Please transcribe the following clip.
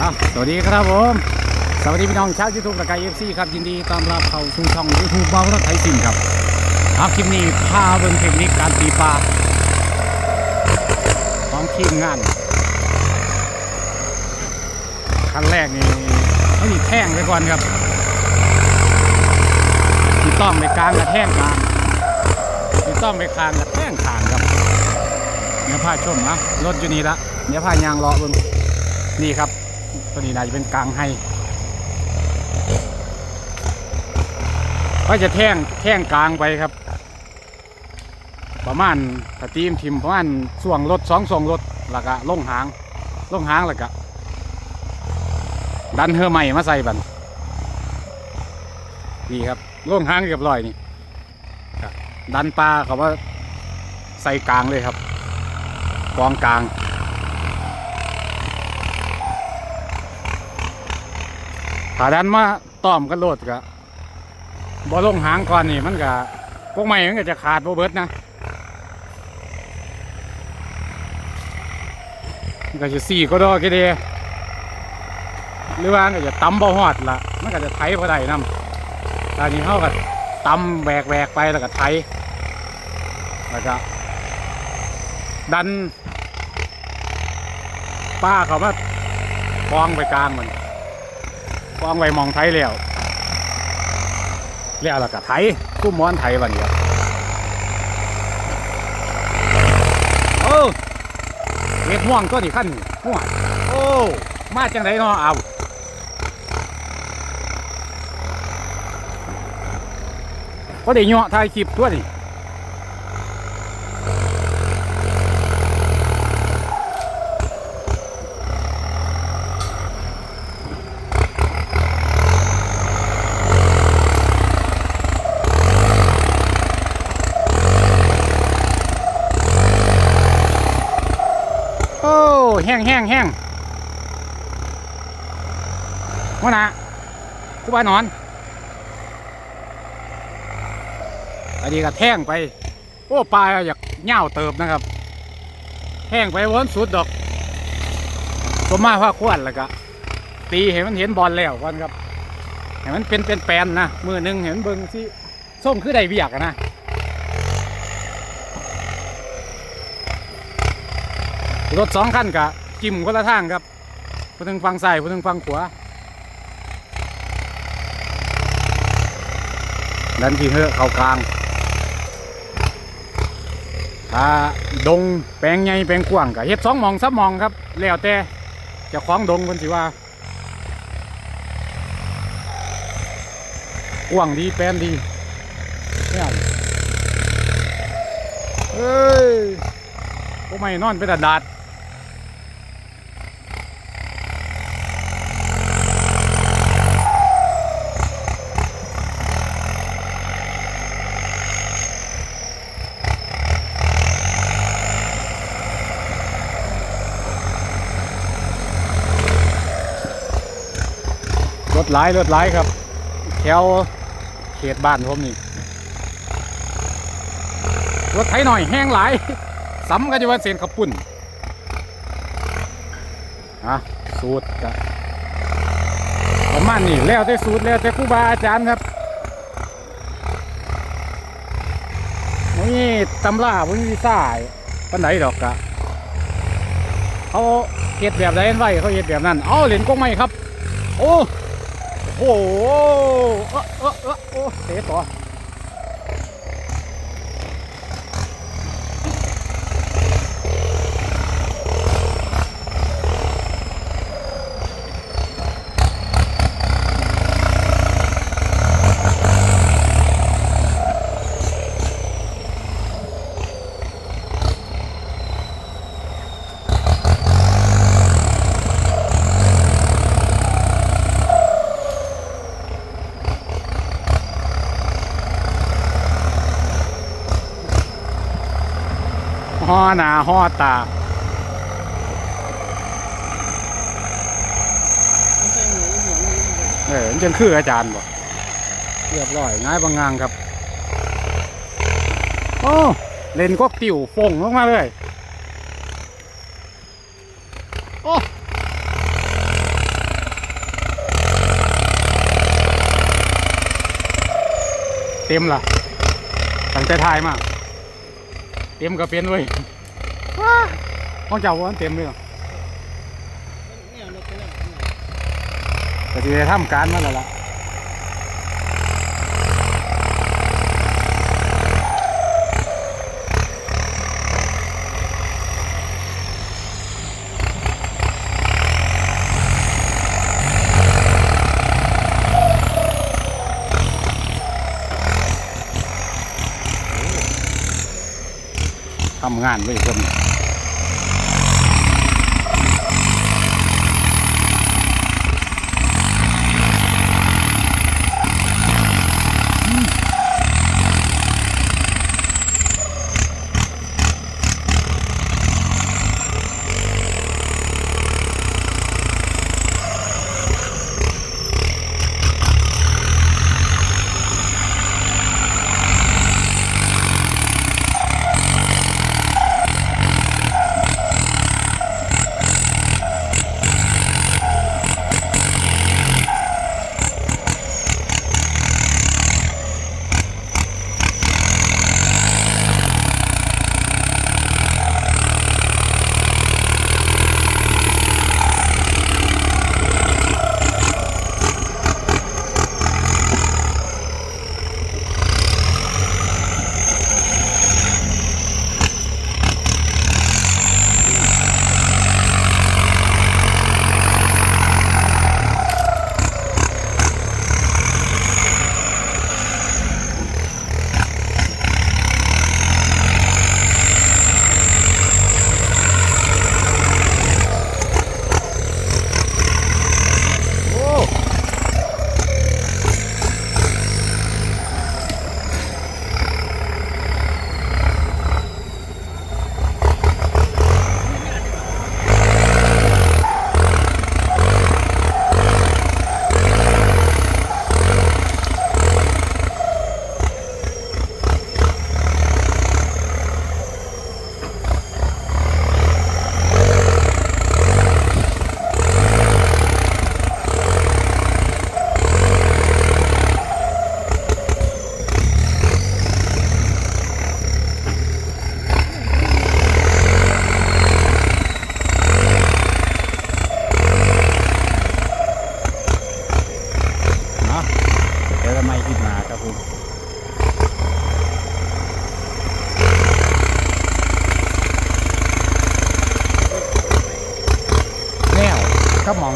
ครับสวัสดีครับผม สวัสดีพี่น้องชาวยูทูบและกายเอฟซีครับยินดีต้อนรับเข้าสู่ช่องยูทูบเบารถไถสินครับครับคลิปนี้พาเบิ่งเทคนิคการตีปลาของทีมงานขั้นแรกนี่เขามีแท่งไปก่อนครับที่ต้องไปกลางกระแท่งกลางที่ต้องไปคางกระแท่งคางครับเดี๋ยวพาชมนะรถอยู่นี่ละเดี๋ยวพายางรอเบิ่งนี่ครับ ตัวนี้น่าจะเป็นกลางให้ก็จะแท่งแท่งกลางไปครับ ประมาณถ้าตีมทิมประมาณส่วงรถสองส่วงรถแล้วก็ล่งหางล่งหางแล้วก็ดันเฮอใหม่มาใส่บันนี่ครับล่งหางเรียบร้อยนี่ดันปลาเขาว่าใส่กลางเลยครับกองกลาง ถ้าดันมาต้อมกันโลดก็บ่ลงหางก่อนนี่มันก็พวกไม้มันก็จะขาดบ่เบิดนะมันก็จะสี่ก็ดอกกี่เดหรือว่ามันก็จะตำบ่ฮอดละมันก็จะไถบ่ได้นำตอนนี้เขาก็ตำแบกแบกไปแล้วก็ไถแล้วก็ดันป้าเขามากองไปกลางมัน วางไว้มองไทยแล้วแล้วแล้วก็ไทยกู้ม้อนไทยวันเดียวโอ้เล็บม่วงก็ที่ขั้นม่วงโอ้มาจังไรเนาะเอาก็ได้เหาะถ่ายคลิปตัวนี่โอ้ แห้งแห้งแห้งวหน้ากูบ้านอน อันนี้ก็แท่งไป โอ้ปลาอยากเหง่าเติบนะครับแท่งไปวนสุดดอกผมมาว่าควรแล้วก็ตีเห็นมันเห็นบอลแล้วก่อนครับเห็นมันเป็นเป็นแปนนะมือหนึ่งเห็นเบิ้งสิส้มคือได้เบียกนะ รถสองคันกะจิ้มคนละทางครับผู้นึงฟังซ้ายผู้นึงฟังขวาดันที่เหอเข้ากลางถ้าดงแปลงใหญ่แปลงกว้างก็เฮ็ดสองมองสามมองครับ แล้วแต่จะคล้าของดงคนสิว่ากว้างดีแปลนดีเนี่ยเอ้ยพวกไม่นอนไปดาดาด ถหลายรถหลายครับ แถวเขตบ้านผมนี่รถไถหน่อยแห้งหลายสำกันจะว่าเส้นขับปุ่นอะสูตรกะประมาณนี้แล้วแต่สูตรแล้วแต่ครูบาอาจารย์ครับนี่ตำราพวกนี้ซ่าปันไหนดอกกะเขาเฮ็ดแบบใดไว้เขาเฮ็ดแบบนั้น เอาเหรียญกงไม้ครับ โอ้ โอ้โหเออเออเออโอ้เตะต่อ ห่อหนาห่อตาเออจังคืออาจารย์บ่เรียบร้อยง่ายบางงางครับ โอ้เลนก็ติ่วฟงลงมาเลยโอ้เต็มละตั้งใจทายมาก เต็มก็เป็นเว้ยว้าของเจ้าวันเต็มเลยเหรอเนี่ยนกตัวนั้นก็จะได้ทำการมาแล้วล่ะ ทำงานไว้เพิ่ แล้วจะไม่ขึ้นมาครับผมแนวก็มอง